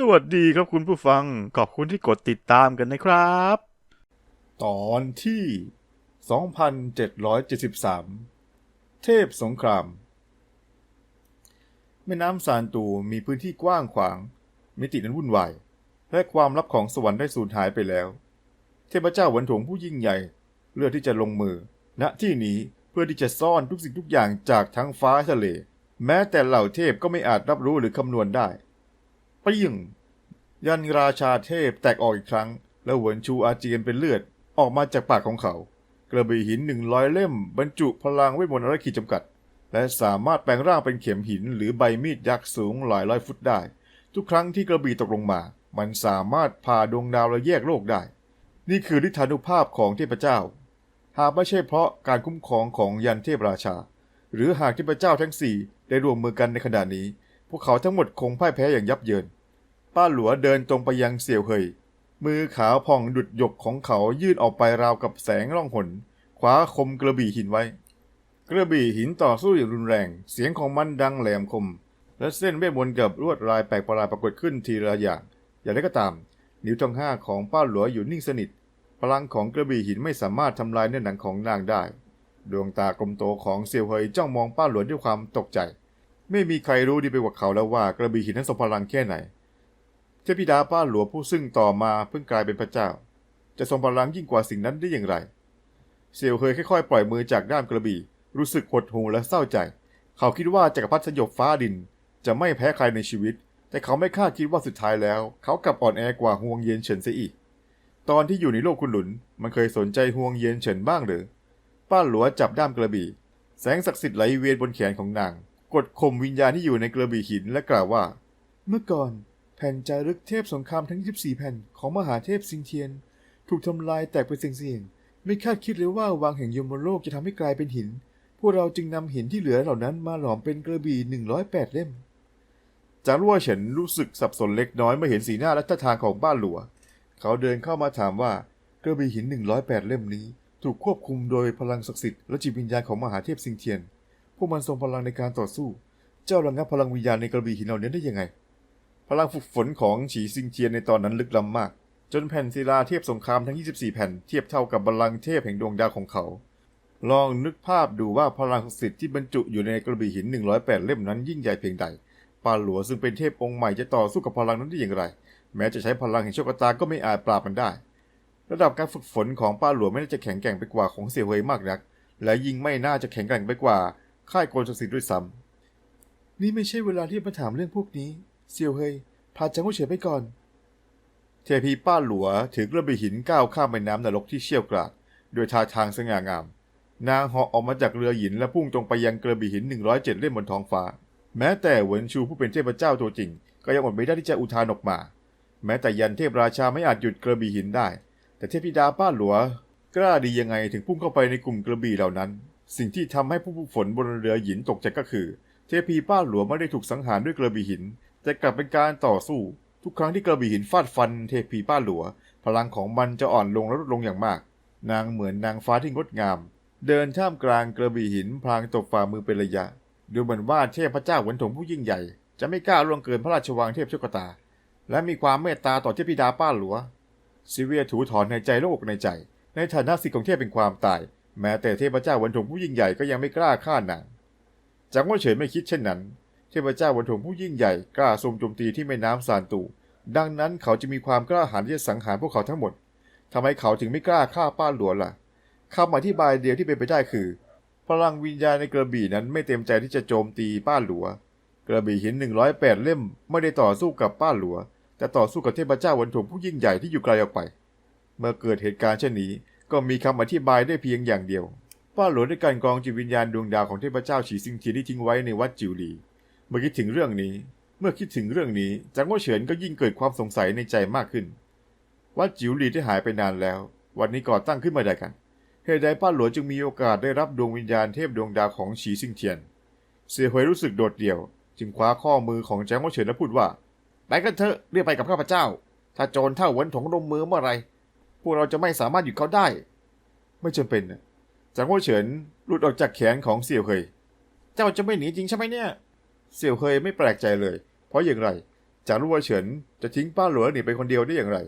สวัสดีครับคุณผู้ฟัง ขอบคุณที่กดติดตามกันนะครับ ตอนที่ 2773 เทพสงคราม แม่น้ำซานตูมีพื้นที่กว้างขวาง มิตินั้นวุ่นวาย และความลับของสวรรค์ได้สูญหายไปแล้ว เทพเจ้าหวันถงผู้ยิ่งใหญ่ เลือกที่จะลงมือ ณที่นี้เพื่อที่จะซ่อนทุกสิ่งทุกอย่างจากทั้งฟ้าทะเล แม้แต่เหล่าเทพก็ไม่อาจรับรู้หรือคำนวณได้ ปรี้ยง ยันราชาเทพแตกออกอีกครั้ง แล้วเหวินชูอาเจียนเป็นเลือดออกมาจากปากของเขา กระบี่หินหนึ่งร้อยเล่ม บรรจุพลังเวทมนต์ไร้ขีดจำกัด และสามารถแปลงร่างเป็นเข็มหิน หรือใบมีดยักษ์สูงหลายร้อยฟุตได้ ทุกครั้งที่กระบี่ตกลงมา มันสามารถพาดวงดาวและแยกโลกได้ นี่คือฤทธานุภาพของเทพเจ้า หากไม่ใช่เพราะการคุ้มครองของยันเทพราชา หรือหากเทพเจ้าทั้งสี่ได้รวมมือกันในขณะนี้ พวกเขาทั้งหมดคงพ่ายแพ้อย่างยับเยิน ป้าหลัวเดินตรงไปยังเสี่ยวเฮยมือขาวผ่องดุดหยกของเขายื่นออกไปราวกับแสงร่องหนคว้าคมกระบี่หินไว้ กระบี่หินต่อสู้อย่างรุนแรง เสียงของมันดังแหลมคม และเส้นเวทมนต์กับลวดลายแปลกประหลาดปรากฏขึ้นทีละอย่าง อย่างไรก็ตาม นิ้วทั้งห้าของป้าหลัวอยู่นิ่งสนิท พลังของกระบี่หินไม่สามารถทำลายเนื้อหนังของนางได้ ดวงตากลมโตของเซียวเฮยจ้องมองป้าหลวด้วยความตกใจ ไม่มีใครรู้ดีไปกว่าเขาแล้วว่ากระบี่หินนั้นทรงพลังแค่ไหน เทพธิดาป้าหลวงผู้ซึ่งต่อมาเพิ่งกลายเป็นพระเจ้า จะทรงพลังยิ่งกว่าสิ่งนั้นได้อย่างไร เซียวเคยค่อยๆ ปล่อยมือจากด้ามกระบี่ รู้สึกหดหู่และเศร้าใจ เขาคิดว่าจักรพรรดิสยบฟ้าดิน จะไม่แพ้ใครในชีวิต แต่เขาไม่คาดคิดว่าสุดท้ายแล้ว เขากลับอ่อนแอกว่าฮวงเย็นเฉินเสียอีก ตอนที่อยู่ในโลกคุณหลุน มันเคยสนใจฮวงเย็นเฉินบ้างหรือ ป้าหลัวจับด้ามกระบี่ แสงศักดิ์สิทธิ์ไหลเวียนบนแขนของนาง กดข่มวิญญาณที่อยู่ในกระบี่หินและกล่าวว่า เมื่อก่อน แผ่นจารึกเทพสงครามทั้ง 24 แผ่นของมหาเทพซิงเทียน ถูกทำลายแตกเป็นเสียงๆไม่คาดคิดเลยว่าวางแห่งยมโลกจะทำให้กลายเป็นหิน พวกเราจึงนำหินที่เหลือเหล่านั้นมาหลอมเป็นกระบี่ 108 เล่ม จางรั่วเฉินรู้สึกสับสนเล็กน้อยเมื่อเห็นสีหน้าและท่าทางของบ้านหลัว เขาเดินเข้ามาถามว่ากระบี่หิน 108 เล่มนี้ ถูกควบคุมโดยพลังศักดิ์สิทธิ์และจิตวิญญาณของมหาเทพซิงเทียน พวกมันทรงพลังในการต่อสู้ เจ้าระงับพลังวิญญาณในกระบี่หินเหล่านี้ได้ยังไง พลังฝึกฝนของฉีซิงเทียนในตอนนั้นลึกล้ำมาก จนแผ่นศิลาเทียบสงครามทั้ง 24 แผ่นเทียบเท่ากับบัลลังก์เทพแห่งดวงดาวของเขา ลองนึกภาพดูว่าพลังศักดิ์สิทธิ์ที่บรรจุอยู่ในกระบี่หิน 108 เล่มนั้นยิ่งใหญ่เพียงใดปาหลัวซึ่งเป็นเทพองค์ใหม่จะต่อสู้กับพลังนั้นได้อย่างไร แม้จะใช้พลังแห่งโชคชะตาก็ไม่อาจปราบมันได้ ระดับการฝึกฝนของป้าหลัวไม่น่าจะแข็งแกร่งไปกว่าของเสี่ยวเฮยมากนัก และยิ่งไม่น่าจะแข็งแกร่งไปกว่าค่ายโกลศักดิ์สิทธิ์ด้วยซ้ำนี่ไม่ใช่เวลาที่มาถามเรื่องพวกนี้ เสี่ยวเฮยพาจังหวะเฉยไปก่อน เทพีป้าหลัวถือกระบี่หินก้าวข้ามแม่น้ำนรกที่เชี่ยวกราดโดยท่าทางสง่างาม นางเหาะออกมาจากเรือหินและพุ่งตรงไปยังกระบี่หิน 107 เล่มบนท้องฟ้า แม้แต่เหวินชูผู้เป็นเทพเจ้าตัวจริง ก็ยังอดไม่ได้ที่จะอุทานออกมา แม้แต่ยันเทพราชาไม่อาจหยุดกระบี่หินได้ แต่เทพธิดาป้าหลัว กล้าดียังไงถึงพุ่งเข้าไปในกลุ่มกระบี่เหล่านั้น สิ่งที่ทำให้ผู้ฝึกฝนบนเรือหินตกใจก็คือ เทพีป้าหลัวไม่ได้ถูกสังหารด้วยกระบี่หิน แต่กลับเป็นการต่อสู้ ทุกครั้งที่กระบี่หินฟาดฟันเทพีป้าหลัว พลังของมันจะอ่อนลงและลดลงอย่างมาก นางเหมือนนางฟ้าที่งดงาม เดินท่ามกลางกระบี่หินพลางตบฝ่ามือเป็นระยะ ดูเหมือนว่าเทพเจ้าหวนถงผู้ยิ่งใหญ่ จะไม่กล้าล่วงเกินพระราชวังเทพโชคตา และมีความเมตตาต่อเทพธิดาป้าหลัวซิเวียถูถอนในใจโลกในใจ ในฐานะสิทธิ์ของเทพเป็นความตาย แม้แต่เทพเจ้าหวนถงผู้ยิ่งใหญ่ก็ยังไม่กล้าฆ่านางจังว่าเฉยไม่คิดเช่นนั้น ทพเจ้าหวนถงผู้ยิ่งใหญ่กล้าทรงโจมตีที่แม่น้ำซานตู ดังนั้นเขาจะมีความกล้าหาญที่จะสังหารพวกเขาทั้งหมดทำไมเขาถึงไม่กล้าฆ่าป้าหลวงล่ะคำอธิบายเดียวที่เป็นไปได้คือ พลังวิญญาณในกระบี่นั้นไม่เต็มใจที่จะโจมตีป้าหลัว กระบี่หินหนึ่งร้อยแปดเล่มไม่ได้ต่อสู้กับป้าหลัว แต่ต่อสู้กับเทพเจ้าวันถงผู้ยิ่งใหญ่ที่อยู่ไกลออกไป เมื่อเกิดเหตุการณ์เช่นนี้ก็มีคำอธิบายได้เพียงอย่างเดียวป้าหลวงได้การกองจิตวิญญาณดวงดาวของเทพเจ้าฉีซิงเทียนที่ทิ้งไว้ในวัดจิวหลี เมื่อคิดถึงเรื่องนี้ เมื่อคิดถึงเรื่องนี้จางโง่เฉินก็ยิ่งเกิดความสงสัยในใจมากขึ้นวัดจิวหลีได้หายไปนานแล้ว วันนี้ก่อตั้งขึ้นมาได้กันเหตุใดป้าหลวงจึงมีโอกาสได้รับดวงวิญญาณเทพดวงดาวของฉีซิงเทียน เสียหวยรู้สึกโดดเดี่ยว จึงคว้าข้อมือของแจ้งว่าเฉินและพูดว่าไปกันเถอะเรียกไปกับข้าพเจ้า ถ้าโจรเท่าเหวนถงลงมือเมื่อไรพวกเราจะไม่สามารถหยุดเขาได้ ไม่จำเป็นจางว่าเฉินหลุดออกจากแขนของเสี่ยวเคยเจ้าจะไม่หนีจริงใช่ไหมเนี่ย เสี่ยวเคยไม่แปลกใจเลย เพราะอย่างไร จางรัวเฉินจะทิ้งป้าหลวงหนีไปคนเดียวได้อย่างไร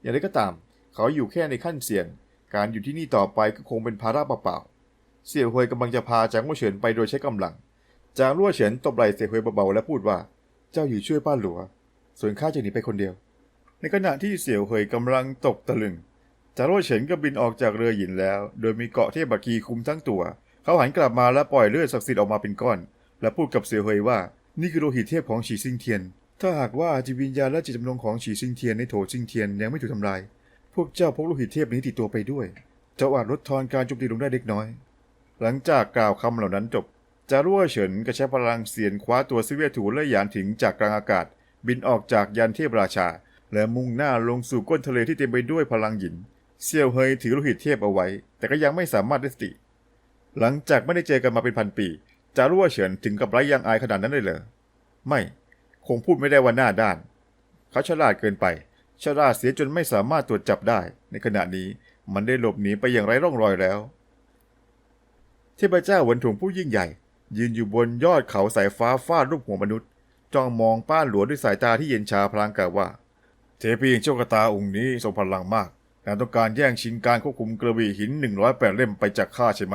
อย่างไรก็ตาม เขาอยู่แค่ในขั้นเสี่ยง การอยู่ที่นี่ต่อไปก็คงเป็นภาระเปล่าๆเสี่ยวเฮยกำลังจะพาจางรั่วเฉินไปโดยใช้กำลัง จางรั่วเฉินตบไหล่เสี่ยวเฮยเบาๆและพูดว่า เจ้าอยู่ช่วยป้าหลวงส่วนข้าจะหนีไปคนเดียว ในขณะที่เสี่ยวเฮยกำลังตกตะลึง จางรั่วเฉินก็บินออกจากเรือหยินแล้ว โดยมีเกาะเทพบักีคุมทั้งตัว เขาหันกลับมาและปล่อยเลือดศักดิ์สิทธิ์ออกมาเป็นก้อน และพูดกับเสี่ยวเฮยว่า นี่คือโลหิตเทพของฉีซิงเทียน ถ้าหากว่าจิตวิญญาณและจิตจำนงของฉีซิงเทียนในโถซิงเทียนยังไม่ถูกทำลาย พวกเจ้าพกโลหิตเทพนี้ติดตัวไปด้วยจ้าอาจลดทอนการโจมตีลงได้เล็กน้อย หลังจากกล่าวคำเหล่านั้นจบจารั่วเฉินกระใช้พลังเสียนคว้าตัวซิเวียถูและหยานถิงจากกลางอากาศ บินออกจากยานเทพราชา และมุ่งหน้าลงสู่ก้นทะเลที่เต็มไปด้วยพลังหยินเซียวเฮยถือโลหิตเทพเอาไว้ แต่ก็ยังไม่สามารถได้สติ หลังจากไม่ได้เจอกันมาเป็นพันปี จารั่วเฉินถึงกับไร้ยางอายขนาดนั้นเลยเหรอ ไม่ คงพูดไม่ได้ว่าหน้าด้าน เขาฉลาดเกินไป ฉลาดเสียจนไม่สามารถตรวจจับได้ ในขณะนี้มันได้หลบหนีไปอย่างไร้ร่องรอยแล้ว เทพเจ้าหวนถงผู้ยิ่งใหญ่ ยืนอยู่บนยอดเขาสายฟ้าฟาดรูปหัวมนุษย์จ้องมองป้าหลวงด้วยสายตาที่เย็นชาพลางกล่าวว่า เทพีแห่งโชคตาองค์นี้ทรงพลังมากนางต้องการแย่งชิงการควบคุมกระบี่หิน108เล่มไปจากข้าใช่ไหม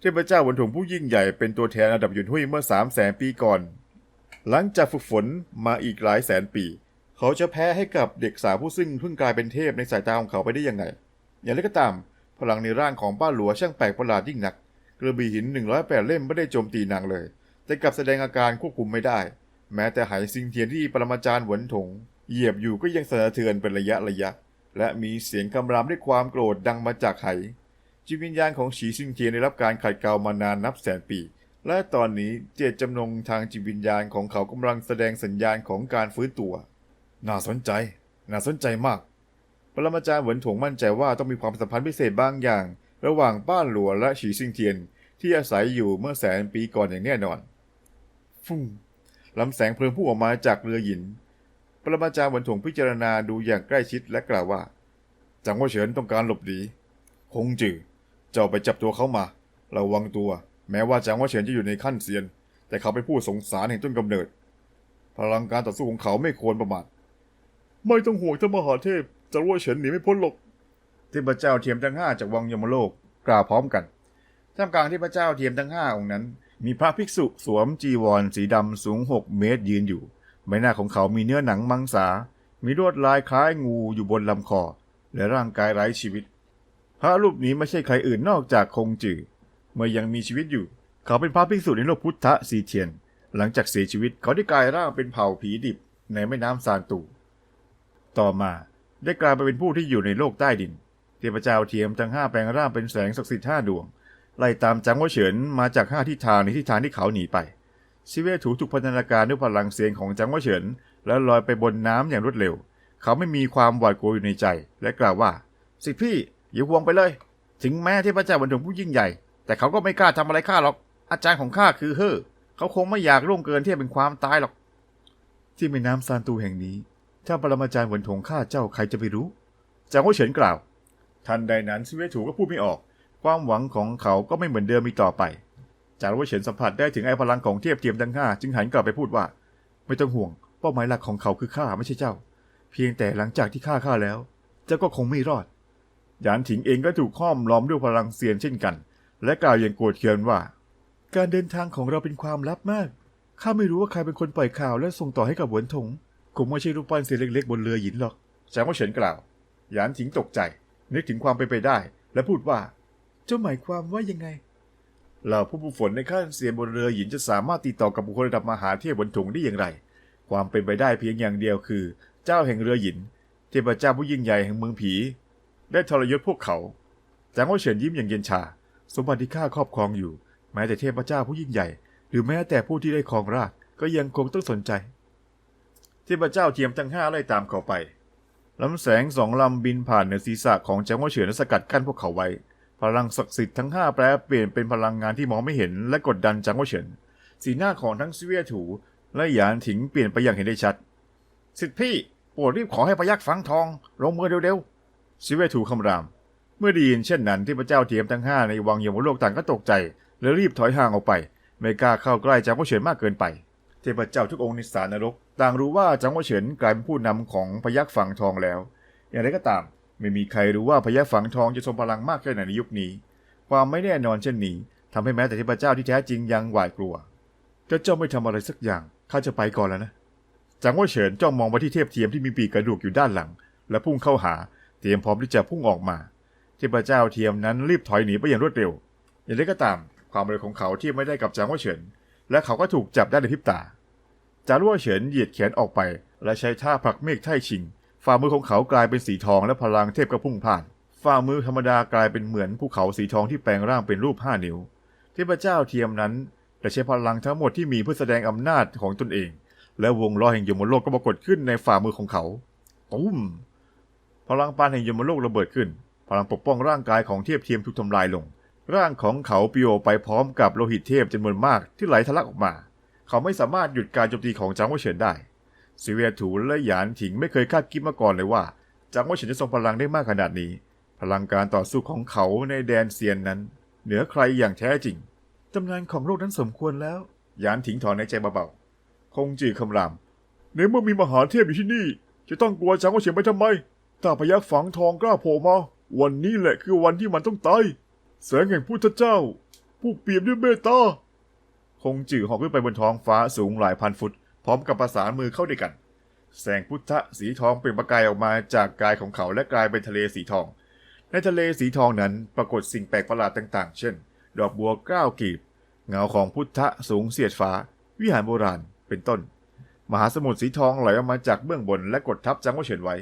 เทพเจ้าหวนถงผู้ยิ่งใหญ่เป็นตัวแทนระดับหยุนหุยเมื่อ3 0 0แสนปีก่อน หลังจากฝึกฝนมาอีกหลายแสนปี เขาจะแพ้ให้กับเด็กสาวผู้ซึ่งเพิ่งกลายเป็นเทพในสายตาของเขาไปได้ยังไง อย่างไรก็ตาม พลังในร่างของป้าหลัวช่างแปลกประหลาดยิ่งนัก กระบี่หิน108เล่มไม่ได้โจมตีนางเลย แต่กลับแสดงอาการควบคุมไม่ได้ แม้แต่ไหซิงเทียนที่ปรมาจารย์หวนถงเหยียบอยู่ก็ยังสะเทือนเป็นระยะระยะ และมีเสียงคำรามด้วยความโกรธดังมาจากไห จิตวิญญาณของฉีซิงเทียนได้รับการขัดเกลามานานนับแสนปี และตอนนี้เจตจำนงทางจิตวิญญาณของเขากำลังแสดงสัญญาณของการฟื้นตัว น่าสนใจ น่าสนใจมาก ปรมาจารย์เหวินถงมั่นใจว่าต้องมีความสัมพันธ์พิเศษบางอย่าง ระหว่างป้านหลัวและฉีซิงเทียน ที่อาศัยอยู่เมื่อแสนปีก่อนอย่างแน่นอน ฟุ้งลำแสงเพลิงพุ่งออกมาจากเรือหยิน ปรมาจารย์เหวินถงพิจารณาดูอย่างใกล้ชิดและกล่าวว่า จังว่าเฉินต้องการหลบหนีคงจือ เจ้าไปจับตัวเขามา ระวังตัว แม้ว่าจางว่าเฉินจะอยู่ในขั้นเซียน แต่เขาเป็นผู้สงสารแห่งต้นกำเนิด พลังการต่อสู้ของเขาไม่ควรประมาท ไม่ต้องห่วงท่านมหาเทพจางว่าเฉินหนีไม่พ้นหรอกเทพเจ้าเทียมทั้งห้าจากวังยมโลกกล่าวพร้อมกัน ท่ามกลางเทพเจ้าเทียมทั้งห้าองค์นั้น มีพระภิกษุสวมจีวรสีดำสูงหกเมตรยืนอยู่ ใบหน้าของเขามีเนื้อหนังมังสา มีลวดลายคล้ายงูอยู่บนลำคอ และร่างกายไร้ชีวิต พระรูปนี้ไม่ใช่ใครอื่นนอกจากคงจือเมื่อยังมีชีวิตอยู่ เขาเป็นพระภิกษุในโลกพุทธสีเทียน หลังจากเสียชีวิตเขาได้กลายร่างเป็นเผ่าผีดิบในแม่น้ำซานตู ต่อมาได้กลายไปเป็นผู้ที่อยู่ในโลกใต้ดิน เทพเจ้าเทียมทั้งห้าแปลงร่างเป็นแสงศักดิ์สิทธิ์ห้าดวง ไล่ตามจังหวะเฉินมาจากห้าทิศทางในทิศทางที่เขาหนีไป ชิเวถูถูกพัฒนาการด้วยพลังเสียงของจังหวะเฉินแล้วลอยไปบนน้ำอย่างรวดเร็ว เขาไม่มีความหวาดกลัวอยู่ในใจ และกล่าวว่า สิพี่ อย่าห่วงไปเลย ถึงแม้เทพเจ้าบรรทุงผู้ยิ่งใหญ่ แต่เขาก็ไม่กล้าทำอะไรข้าหรอก อาจารย์ของข้าคือเฮ่อเขาคงไม่อยากล่วงเกินที่จะเป็นความตายหรอก ที่แม่น้ำซานตูแห่งนี้ ถ้าปรมาจารย์หวนถงข้าเจ้าใครจะไปรู้จางว่าเฉินกล่าว ทันใดนั้นซิเวถูก็พูดไม่ออก ความหวังของเขาก็ไม่เหมือนเดิมอีกต่อไปจางว่าเฉินสัมผัสได้ถึงไอ้พลังของเทพเทียมทั้งห้าจึงหันกลับไปพูดว่า ไม่ต้องห่วง เป้าหมายหลักของเขาคือข้าไม่ใช่เจ้า เพียงแต่หลังจากที่ข้าข้าแล้ว เจ้าก็คงไม่รอด หยานถิงเองก็ถูกห้อมล้อมด้วยพลังเซียนเช่นกัน และกล่าวอย่างโกรธเคืองว่า การเดินทางของเราเป็นความลับมาก ข้าไม่รู้ว่าใครเป็นคนปล่อยข่าวและส่งต่อให้กับหวนถง คงไม่ใช่รูปปั้นเสียนเล็กๆบนเรือหยินหรอกจางว่าเฉินกล่าว หยานถิงตกใจ นึกถึงความเป็นไปได้ และพูดว่า เจ้าหมายความว่ายังไง เหล่าผู้ผู้ฝนในขั้นเซียนบนเรือหยินจะสามารถติดต่อกับบุคคลระดับมหาเทพบนถงได้อย่างไร ความเป็นไปได้เพียงอย่างเดียวคือ เจ้าแห่งเรือหยิน เทพเจ้าผู้ยิ่งใหญ่แห่งเมืองผี ได้ทรยศพวกเขาจางว่าเฉินยิ้มอย่างเย็นชา สมบัติที่ข้าครอบครองอยู่ แม้แต่เทพเจ้าผู้ยิ่งใหญ่ หรือแม้แต่ผู้ที่ได้ครองราชก็ยังคงต้องสนใจ เทพเจ้าเทียมทั้งห้าไล่ตามเขาไปลำแสงสองลำบินผ่านเหนือศีรษะของจางว่าเฉินและสกัดกั้นพวกเขาไว้ พลังศักดิ์สิทธิ์ทั้งห้าแปลเปลี่ยนเป็นพลังงานที่มองไม่เห็นและกดดันจางว่าเฉินสีหน้าของทั้งซิเวียถูและหยานถิงเปลี่ยนไปอย่างเห็นได้ชัด สิทธิพี่โปรดรีบขอให้พยักฝังทอง ลงมือเร็วๆ ซิเวียถูคำราม เมื่อไดียินเช่นนั้นที่พระเจ้าเทียมทั้งห้าในวังยมโลกต่างก็ตกใจและรีบถอยห่างออกไป ไม่กล้าเข้าใกล้จางว่าเฉินมากเกินไป เทพเจ้าทุกองค์ในสารนรก ต่างรู้ว่าจังหวะเฉินกลายเป็นผู้นำของพยัคฆ์ฝั่งทองแล้ว อย่างไรก็ตาม ไม่มีใครรู้ว่าพยัคฆ์ฝั่งทองจะทรงพลังมากแค่ไหนในยุคนี้ ความไม่แน่นอนเช่นนี้ทำให้แม้แต่เทพเจ้าที่แท้จริงยังหวาดกลัวเจ้าเจ้าไม่ทำอะไรสักอย่างข้าจะไปก่อนแล้วนะจังหวะเฉินจ้องมองไปที่เทพเทียมที่มีปีกกระดูกอยู่ด้านหลัง และพุ่งเข้าหา รียมพร้อมที่จะพุ่งออกมาเทพเจ้าเทียมนั้นรีบถอยหนีไปอย่างรวดเร็ว อย่างไรก็ตาม ความเร็วของเขาทียบไม่ได้กับจางว่าเฉิน และเขาก็ถูกจับได้ในพริบตา จางว่าเฉินเหยียดแขนออกไป และใช้ท่าผลักเมฆไท่ชิง ฝ่ามือของเขากลายเป็นสีทองและพลังเทพก็พุ่งผ่าน ฝ่ามือธรรมดากลายเป็นเหมือนภูเขาสีทองที่แปลงร่างเป็นรูปห้านิ้ว เทพเจ้าเทียมนั้นได้ใช้พลังทั้งหมดที่มีเพื่อแสดงอำนาจของตนเอง และวงล้อแห่งยมโลกก็ปรากฏขึ้นในฝ่ามือของเขาตุ้ม พลังปานแห่งยมโลกระเบิดขึ้น พลังปกป้องร่างกายของเทพเทียมถูกทำลายลง ร่างของเขาปิโอไปพร้อมกับโลหิตเทพจำนวนมากที่ไหลทะลักออกมา เขาไม่สามารถหยุดการโจมตีของจางหว่าเฉินได้ซิเวียถูและหยานถิงไม่เคยคาดคิดมาก่อนเลยว่าจางหว่าเฉินจะทรงพลังได้มากขนาดนี้ พลังการต่อสู้ของเขาในแดนเซียนนั้น เหนือใครอย่างแท้จริงตำนานของโลกนั้นสมควรแล้วหยานถิงถอนในใจเบาๆคงจือคำรามในเมื่อมีมหาเทพอยู่ที่นี่ จะต้องกลัวจางหว่าเฉินไปทำไม ถ้าพยักฝังทองกล้าโผล่มา วันนี้แหละคือวันที่มันต้องตาย แสงแห่งพุทธเจ้า ผู้เปี่ยมด้วยเมตตา คงจื่อหอกขึ้นไปบนท้องฟ้าสูงหลายพันฟุต พร้อมกับประสานมือเข้าด้วยกัน แสงพุทธสีทองเปล่งประกายออกมาจากกายของเขาและกลายเป็นทะเลสีทอง ในทะเลสีทองนั้นปรากฏสิ่งแปลกประหลาดต่างๆ เช่น ดอกบัวเก้ากีบ เงาของพุทธสูงเสียดฟ้า วิหารโบราณ เป็นต้น มหาสมุทรสีทองไหลออกมาจากเบื้องบนและกดทับจังหวะเฉินไว้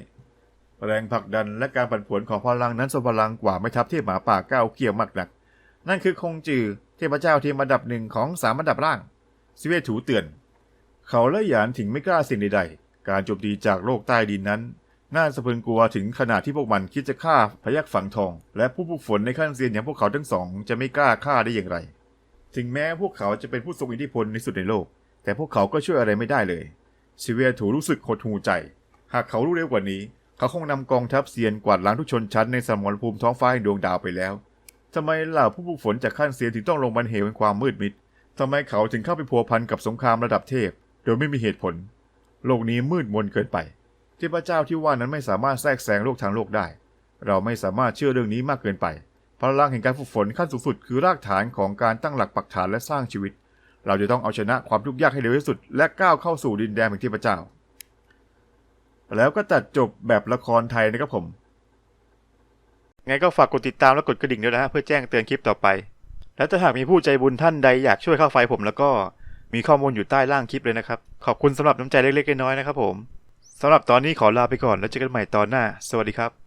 แรงผลักดันและการปั่นป่วนของพลังนั้นทรงพลังกว่าไม่ทัพเทพหมาป่าก้าวเกี่ยวมากนัก นั่นคือคงจือเทพเจ้าทีมอันดับหนึ่งของสามอันดับล่างซิเวถูเตือน เขาและหยานถิงไม่กล้าสิ่งใดๆ การโจมตีจากโลกใต้ดินนั้น น่าสะพรึงกลัวถึงขนาดที่พวกมันคิดจะฆ่าพยักฝังทอง และผู้ฝึกฝนในขั้นเซียนอย่างพวกเขาทั้งสอง จะไม่กล้าฆ่าได้อย่างไร ถึงแม้พวกเขาจะเป็นผู้ทรงอิทธิพลในสุดในโลก แต่พวกเขาก็ช่วยอะไรไม่ได้เลยซิเวียถูรู้สึกหดหูใจ หากเขารู้เร็วกว่านี้ เขาคงนำกองทัพเซียนกวาดล้างทุกชนชั้นในสมรภูมิท้องฟ้าแห่งดวงดาวไปแล้วทำไมเหล่าผู้ฝึกฝนจากขั้นเซียนถึงต้องลงบันเหวแห่งความมืดมิดทำไมเขาถึงเข้าไปพัวพันกับสงครามระดับเทพ โดยไม่มีเหตุผล โลกนี้มืดมนเกินไปเทพเจ้าที่ว่านั้นไม่สามารถแทรกแซงโลกทางโลกได้ เราไม่สามารถเชื่อเรื่องนี้มากเกินไปพลังแห่งการฝึกฝนขั้นสูงสุดคือรากฐานของการตั้งหลักปักฐานและสร้างชีวิต เราจะต้องเอาชนะความทุกข์ยากให้เร็วที่สุด และก้าวเข้าสู่ดินแดนแห่งเทพเจ้า แล้วก็ตัดจบแบบละครไทยนะครับผม ไงก็ฝากกดติดตามและกดกระดิ่งด้วยนะฮะเพื่อแจ้งเตือนคลิปต่อไป แล้วถ้าหากมีผู้ใจบุญท่านใดอยากช่วยเข้าไฟผมแล้วก็มีข้อมูลอยู่ใต้ล่างคลิปเลยนะครับ ขอบคุณสำหรับน้ำใจเล็กๆน้อยๆนะครับผมสำหรับตอนนี้ขอลาไปก่อนแล้วเจอกันใหม่ตอนหน้า สวัสดีครับ